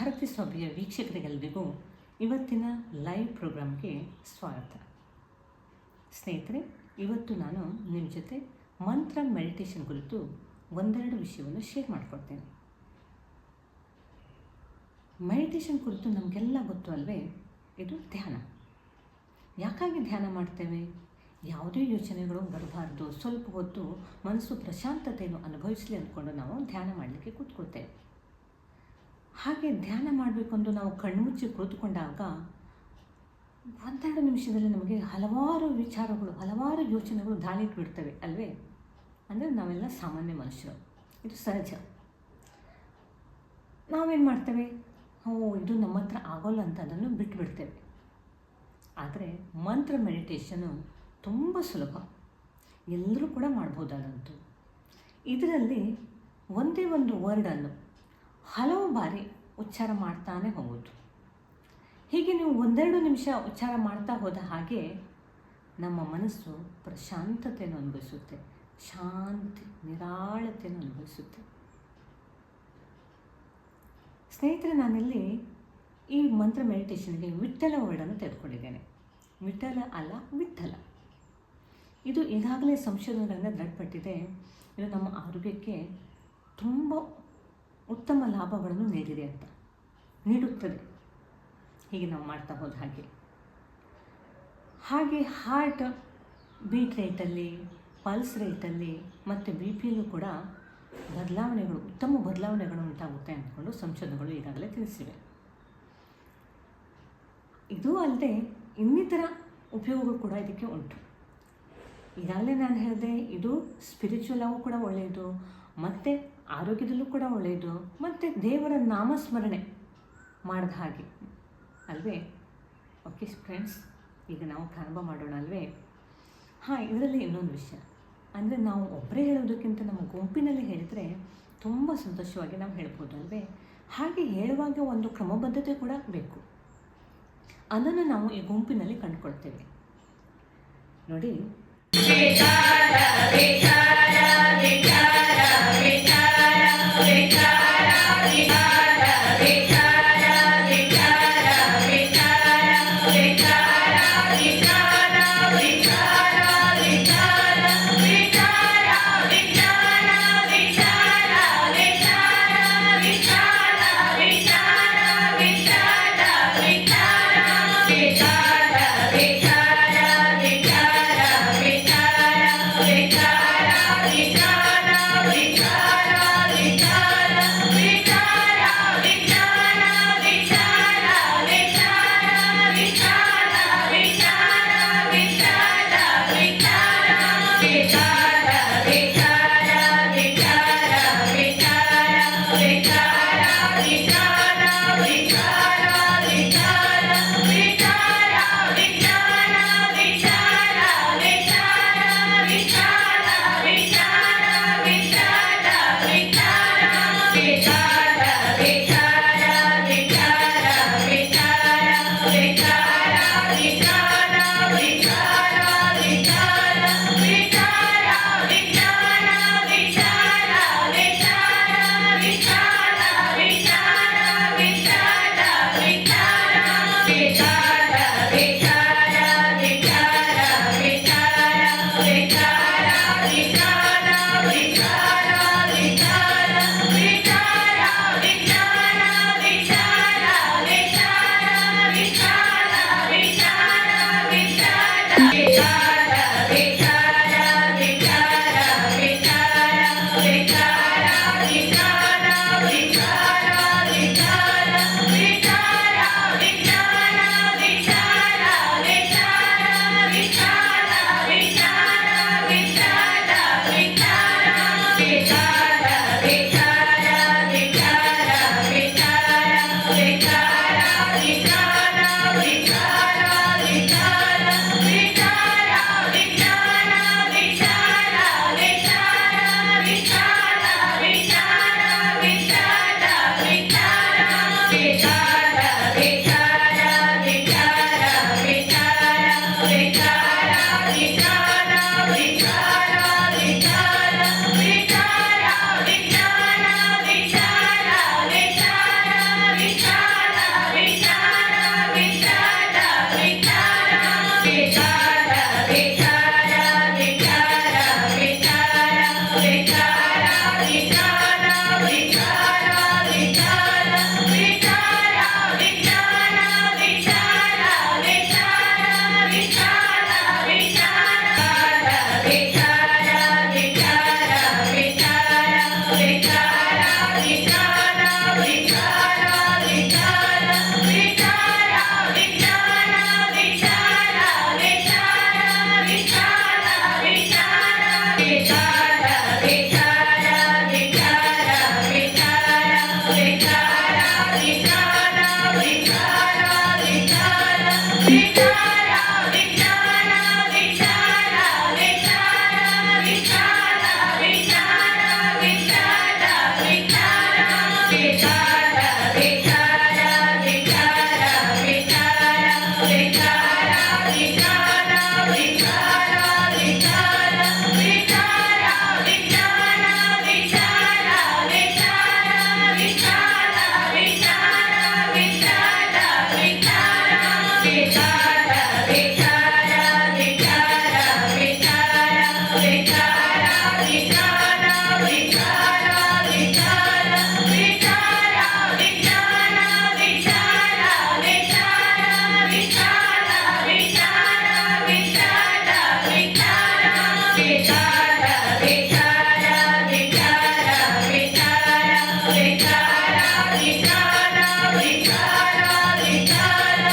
ಭಾರತಿ ಸಭೆಯ ವೀಕ್ಷಕರಿಗೆಲ್ಲರಿಗೂ ಇವತ್ತಿನ ಲೈವ್ ಪ್ರೋಗ್ರಾಮ್ಗೆ ಸ್ವಾಗತ. ಸ್ನೇಹಿತರೆ, ಇವತ್ತು ನಾನು ನಿಮ್ಮ ಜೊತೆ ಮಂತ್ರ ಮೆಡಿಟೇಷನ್ ಕುರಿತು ಒಂದೆರಡು ವಿಷಯವನ್ನು ಶೇರ್ ಮಾಡಿಕೊಡ್ತೇನೆ. ಮೆಡಿಟೇಷನ್ ಕುರಿತು ನಮಗೆಲ್ಲ ಗೊತ್ತು ಅಲ್ವೇ? ಇದು ಧ್ಯಾನ. ಯಾಕಾಗಿ ಧ್ಯಾನ ಮಾಡ್ತೇವೆ? ಯಾವುದೇ ಯೋಚನೆಗಳು ಬರಬಾರ್ದು. ಸ್ವಲ್ಪ ಹೊತ್ತು ಮನಸ್ಸು ಪ್ರಶಾಂತತೆಯನ್ನು ಅನುಭವಿಸಲಿ ಅಂದ್ಕೊಂಡು ನಾವು ಧ್ಯಾನ ಮಾಡಲಿಕ್ಕೆ ಕೂತ್ಕೊಳ್ತೇವೆ. ಹಾಗೆ ಧ್ಯಾನ ಮಾಡಬೇಕು ಅಂತ ನಾವು ಕಣ್ಮುಚ್ಚಿ ಕುಳಿತುಕೊಂಡಾಗ ಒಂದೆರಡು ನಿಮಿಷದಲ್ಲಿ ನಮಗೆ ಹಲವಾರು ವಿಚಾರಗಳು, ಹಲವಾರು ಯೋಚನೆಗಳು ದಾಳಿ ಬಿಡ್ತವೆ ಅಲ್ವೇ? ಅಂದರೆ ನಾವೆಲ್ಲ ಸಾಮಾನ್ಯ ಮನುಷ್ಯರು. ಇದು ಸಹಜ. ನಾವೇನು ಮಾಡ್ತೇವೆ? ಓ ಇದು ನಮ್ಮ ಹತ್ರ ಆಗೋಲ್ಲ ಅಂತ ಅದನ್ನು ಬಿಟ್ಟುಬಿಡ್ತೇವೆ ಆದರೆ ಮಂತ್ರ ಮೆಡಿಟೇಷನು ತುಂಬ ಸುಲಭ. ಎಲ್ಲರೂ ಕೂಡ ಮಾಡ್ಬೋದಾದಂತು ಇದರಲ್ಲಿ ಒಂದೇ ಒಂದು ವರ್ಡನ್ನು ಹಲವು ಬಾರಿ ಉಚ್ಚಾರ ಮಾಡ್ತಾನೆ ಹೋಗೋದು. ಹೀಗೆ ನೀವು ಒಂದೆರಡು ನಿಮಿಷ ಉಚ್ಚಾರ ಮಾಡ್ತಾ ಹೋದ ಹಾಗೆ ನಮ್ಮ ಮನಸ್ಸು ಪ್ರಶಾಂತತೆಯನ್ನು ಅನುಭವಿಸುತ್ತೆ. ಶಾಂತಿ, ನಿರಾಳತೆಯನ್ನು ಅನುಭವಿಸುತ್ತೆ. ಸ್ನೇಹಿತರೆ, ನಾನಿಲ್ಲಿ ಈ ಮಂತ್ರ ಮೆಡಿಟೇಷನ್ಗೆ ವಿಠಲ ವರ್ಡನ್ನು ತೆಗೆದುಕೊಂಡಿದ್ದೇನೆ. ವಿಠಲ ಅಲ್ಲ ವಿಠಲ ಇದು ಈಗಾಗಲೇ ಸಂಶೋಧನೆಗಳಿಂದ ದೃಢಪಟ್ಟಿದೆ. ಇದು ನಮ್ಮ ಆರೋಗ್ಯಕ್ಕೆ ತುಂಬ ಉತ್ತಮ ಲಾಭಗಳನ್ನು ನೀಡಿದೆ ಅಂತ. ನೀಡುತ್ತದೆ. ಹೀಗೆ ನಾವು ಮಾಡ್ತಾ ಹೋದ ಹಾಗೆ. ಹಾಗೆ ಹಾರ್ಟ್ ಬೀಟ್ ರೇಟಲ್ಲಿ ಪಲ್ಸ್ ರೇಟಲ್ಲಿ ಮತ್ತು ಬಿ ಪಿಯಲ್ಲೂ ಕೂಡ ಬದಲಾವಣೆಗಳು, ಉತ್ತಮ ಬದಲಾವಣೆಗಳು ಉಂಟಾಗುತ್ತೆ ಅಂದ್ಕೊಂಡು ಸಂಶೋಧನೆಗಳು ಈಗಾಗಲೇ ತಿಳಿಸಿವೆ. ಇದು ಅಲ್ಲದೆ ಇನ್ನಿತರ ಉಪಯೋಗಗಳು ಕೂಡ ಇದಕ್ಕೆ ಉಂಟು. ಈಗಾಗಲೇ ನಾನು ಹೇಳಿದೆ, ಇದು ಸ್ಪಿರಿಚುವಲ್ ಆಗೂ ಕೂಡ ಒಳ್ಳೆಯದು, ಮತ್ತು ಆರೋಗ್ಯದಲ್ಲೂ ಕೂಡ ಒಳ್ಳೆಯದು, ಮತ್ತು ದೇವರ ನಾಮಸ್ಮರಣೆ. ಮಾಡಿದ ಹಾಗೆ. ಅಲ್ವೇ? ಓಕೆ ಫ್ರೆಂಡ್ಸ್ ಈಗ ನಾವು ಪ್ರಾರಂಭ ಮಾಡೋಣ ಅಲ್ವೇ? ಹಾಂ, ಇದರಲ್ಲಿ ಇನ್ನೊಂದು ವಿಷಯ. ಅಂದರೆ ನಾವು ಒಬ್ಬರೇ ಹೇಳೋದಕ್ಕಿಂತ ನಮ್ಮ ಗುಂಪಿನಲ್ಲಿ ಹೇಳಿದರೆ ತುಂಬ ಸಂತೋಷವಾಗಿ ನಾವು ಹೇಳ್ಬೋದು ಅಲ್ವೇ? ಹಾಗೆ ಹೇಳುವಾಗ ಒಂದು ಕ್ರಮಬದ್ಧತೆ ಕೂಡ ಬೇಕು. ಅದನ್ನು ನಾವು ಈ ಗುಂಪಿನಲ್ಲಿ ಕಂಡುಕೊಳ್ತೇವೆ. ನೋಡಿ. Yeah. విచార విచార విచార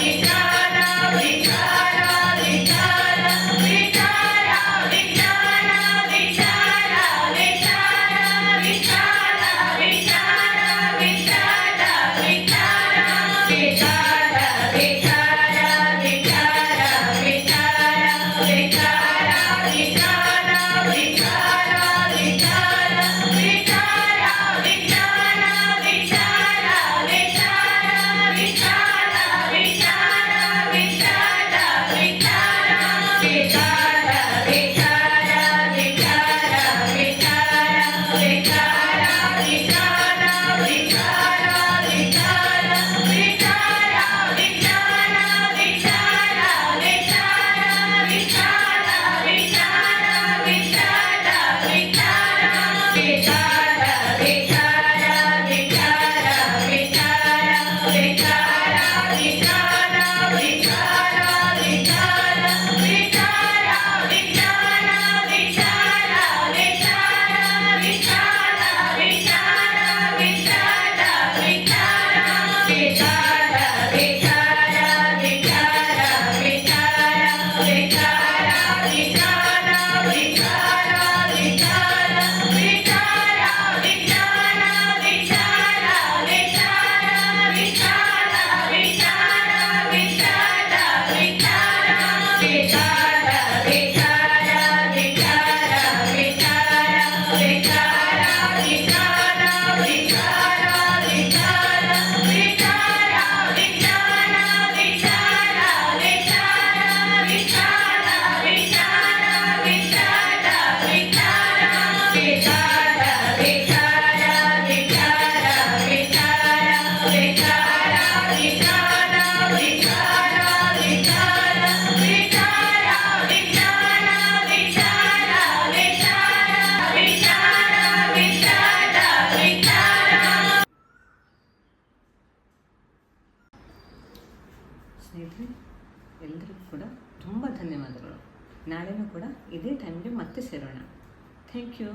Gracias. ನಾಳೆನೂ ಕೂಡ ಇದೇ ಟೈಮ್ಗೆ ಮತ್ತೆ ಸೇರೋಣ. Thank you